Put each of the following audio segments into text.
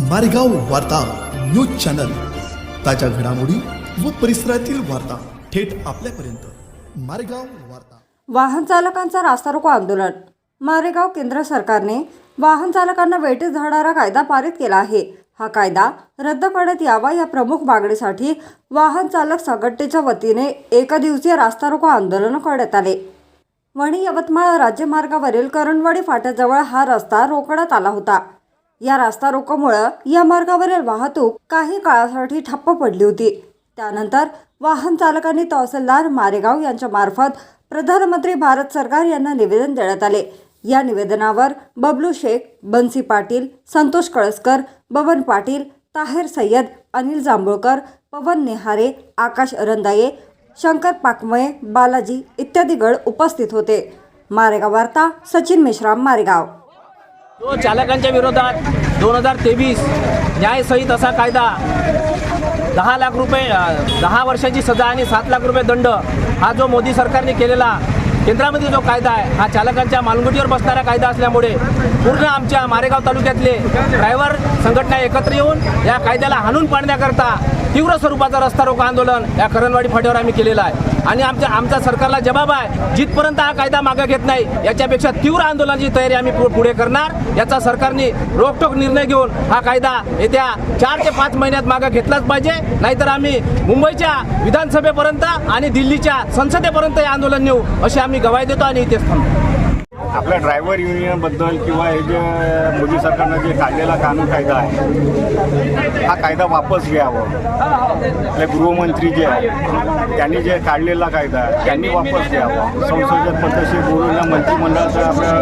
मारेगाव वार्ता news channel. ताज्या घडामोडी व परिसरातील वार्ता थेट आपल्यापर्यंत. मारेगाव वार्ता. वाहन चालकांचा रास्ता रोको आंदोलन. मारेगाव केंद्र सरकारने वाहन चालकांना वेटीस धरणारा कायदा पारित केला आहे. हा कायदा रद्द करण्यात यावा या प्रमुख मागणीसाठी वाहन चालक संघटनेच्या वतीने एकदिवसीय रास्ता रोको आंदोलन करण्यात आले. वणी यवतमाळ राज्यमार्गावरील करणवाडी फाट्याजवळ हा रस्ता रोखण्यात आला होता. या रास्ता रोकोमुळं या मार्गावरील वाहतूक काही काळासाठी ठप्प पडली होती. त्यानंतर वाहन चालकांनी तहसीलदार मारेगाव यांच्या मार्फत प्रधानमंत्री भारत सरकार यांना निवेदन देण्यात आले. या निवेदनावर बबलू शेख बन्सी पाटील संतोष कळसकर बबन पाटील ताहेर सय्यद अनिल जांभूळकर पवन नेहारे आकाश अरंदाये शंकर पाकमये बालाजी इत्यादी गड उपस्थित होते. मारेगाव वार्ता सचिन मेश्राम मारेगाव. जो चालकांच्या विरोधात दोन हजार तेवीस न्यायसहित असा कायदा दहा लाख रुपये दहा वर्षाची सजा आणि सात लाख रुपये दंड हा जो मोदी सरकारने केलेला केंद्रामध्ये जो कायदा आहे हा चालकांच्या मालगुटीवर बसणारा कायदा असल्यामुळे पूर्ण आमच्या मारेगाव तालुक्यातले ड्रायव्हर संघटना एकत्र येऊन या कायद्याला हाणून पाडण्याकरता तीव्र स्वरूपाचा रस्ता रोको आंदोलन या करणवाडी फाट्यावर आम्ही केलेलं आहे. आणि आमच्या आमचा सरकारला जबाब आहे जिथपर्यंत हा कायदा मागे घेत नाही याच्यापेक्षा तीव्र आंदोलनाची तयारी आम्ही पुढे करणार. याचा सरकारने रोखटोक निर्णय घेऊन हा कायदा येत्या चार ते पाच महिन्यात मागे घेतलाच पाहिजे. नाहीतर आम्ही मुंबईच्या विधानसभेपर्यंत आणि दिल्लीच्या संसदेपर्यंत हे आंदोलन नेऊ अशी आम्ही गवाही देतो आणि इथेच थांबतो. आपल्या ड्रायव्हर युनियनबद्दल किंवा हे जे मोदी सरकारनं जे काढलेला कानून कायदा आहे हा कायदा वापस घ्यावा. आपले गृहमंत्री जे आहे त्यांनी जे काढलेला कायदा आहे त्यांनी वापस घ्यावा. संसदेत पद्धतशीर बोलून मंत्रिमंडळाचं आपलं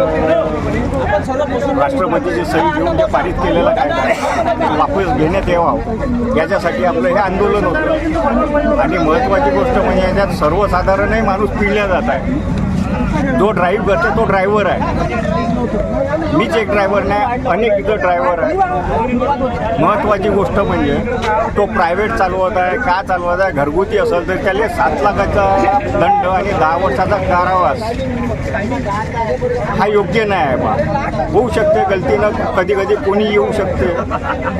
राष्ट्रपतीची सही घेऊन जे पारित केलेला कायदा आहे वापस घेण्यात यावा. याच्यासाठी आपलं हे आंदोलन होतं. आणि महत्त्वाची गोष्ट म्हणजे याच्यात सर्वसाधारणही माणूस पिळल्या जात आहे. जो ड्राईव्ह करतो तो ड्रायव्हर आहे. मीच एक ड्रायव्हर नाही अनेक इथं ड्रायव्हर आहे. महत्त्वाची गोष्ट म्हणजे तो प्रायव्हेट चालवत आहे का चालवत आहे घरगुती असेल तर त्याला सात लाखाचा दंड आणि दहा वर्षाचा कारावास. हा योग्य नाही आहे बा. होऊ शकते गलतीनं कधी कधी कोणी येऊ शकते.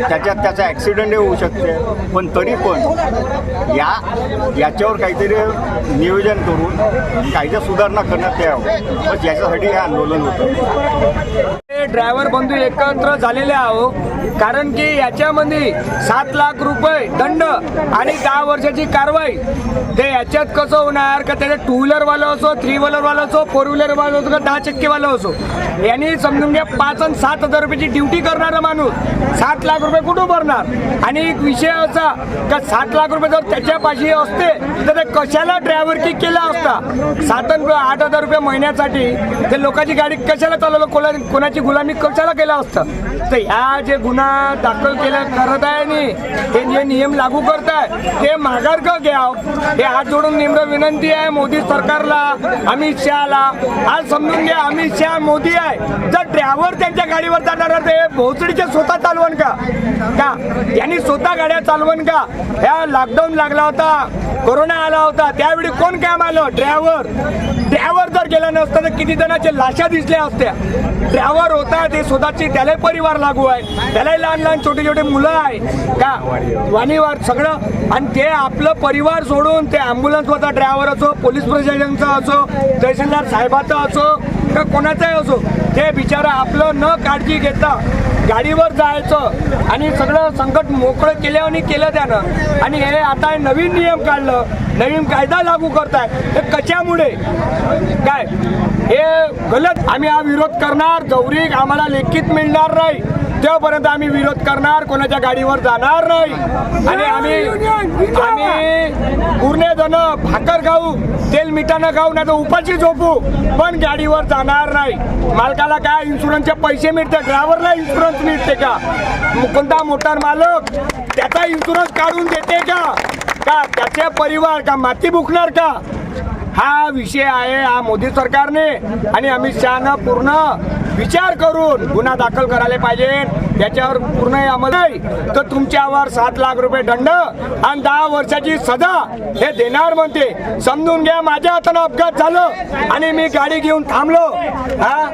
त्याच्यात त्याचा ॲक्सिडेंटही होऊ शकते. पण तरी पण या याच्यावर काहीतरी नियोजन करून कायदा सुधारणा कर करण्यात यावं. बस याच्यासाठी हे आंदोलन होतं. ड्रायव्हर बंधू एकत्र झालेले आहो कारण की याच्यामध्ये सात लाख रुपये दंड आणि दहा वर्षाची कारवाई. ते याच्यात कसं होणार? का त्याच्यात टू व्हीलरवाला असो थ्री व्हीलरवाला असो फोर व्हीलरवाला असो का दहा चक्केवाला असो? यांनी समजून घ्या पाच आणि सात हजार रुपयाची ड्युटी करणारा माणूस सात लाख रुपये कुठं भरणार? आणि एक विषय असा का सात लाख रुपये जर त्याच्यापाशी असते तर ते कशाला ड्रायव्हर की केला असता? सात आठ हजार रुपये महिन्यासाठी ते लोकांची गाडी कशाला चालवलं? कोणा कोणाची गुलामी कशाला केला असतं. तर ह्या जे गुन्हा दाखल केला करत आहे आणि हे जे नियम लागू करत आहे ते माघार का घ्याव? हे हात जोडून निम्र विनंती आहे मोदी सरकारला अमित शहाला. आज समजून घ्या अमित शहा मोदी आहे. जर ड्रायव्हर त्यांच्या गाडीवर जाणार ते भोसडीचे स्वतः चालवण का? का? यांनी स्वतः गाड्या चालवण का? ह्या लॉकडाऊन लागला होता. कोरोना आला होता. त्यावेळी कोण काम आलं? ड्रायव्हर. ड्रायव्हर जर गेला नसता तर किती जणांच्या लाशा दिसल्या असत्या. ड्रायव्हर होता ते स्वतःची त्यालाही परिवार लागू आहे. त्यालाही लहान लहान छोटे छोटे मुलं आहे. का? वाणीवार सगळं. आणि ते आपलं परिवार सोडून ते ॲम्ब्युलन्स होता ड्रायव्हर असो पोलीस प्रशासनचा असो तहसीलदार साहेबाचा असो का कोणाचाही असो ते बिचारा आपलं न काळजी घेता गाडीवर जायचं आणि सगळं संकट मोकळं केल्याने केलं त्यानं. आणि हे आता हे नवीन नियम काढलं. नवीन कायदा लागू करताय. हे कशामुळे? काय? हे गलत. आम्ही हा विरोध करणार. जवरी आम्हाला लेखित मिळणार नाही. तेव्हापर्यंत आम्ही विरोध करणार कोणाच्या गाडीवर जाणार नाही. आणि आम्ही आम्ही पूर्ण जण भाकर खाऊ तेल मिठानं खाऊ नाही तर उपाशी झोपू पण गाडीवर जाणार नाही. मालकाला काय इन्शुरन्सचे पैसे मिळते ड्रायव्हरला इन्शुरन्स मिळते का? कोणता मोटार मालक त्याचा इन्शुरन्स काढून देते का? का त्याचे परिवार का माती बुकणार का? हा विषय आहे हा मोदी सरकारने आणि अमित शहानं पूर्ण विचार करून गुन्हा दाखल करायला पाहिजे. त्याच्यावर पूर्ण अंमल तर तुमच्यावर सात लाख रुपये दंड आणि दहा वर्षाची सजा हे देणार म्हणते. समजून घ्या माझ्या हातानं अपघात झालं आणि मी गाडी घेऊन थांबलो. हा?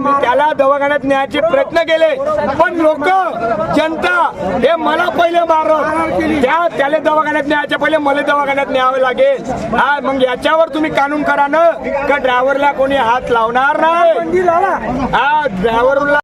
मी त्याला दवाखान्यात न्यायचे प्रयत्न केले. पण लोक जनता हे मला पहिले मारत त्या त्याला दवाखान्यात न्यायच्या पहिले मला दवाखान्यात न्यावं लागेल. हा मग याच्यावर तुम्ही कानून करा ना? का ड्रायव्हरला कोणी हात लावणार नाही? हा ड्रायव्हरला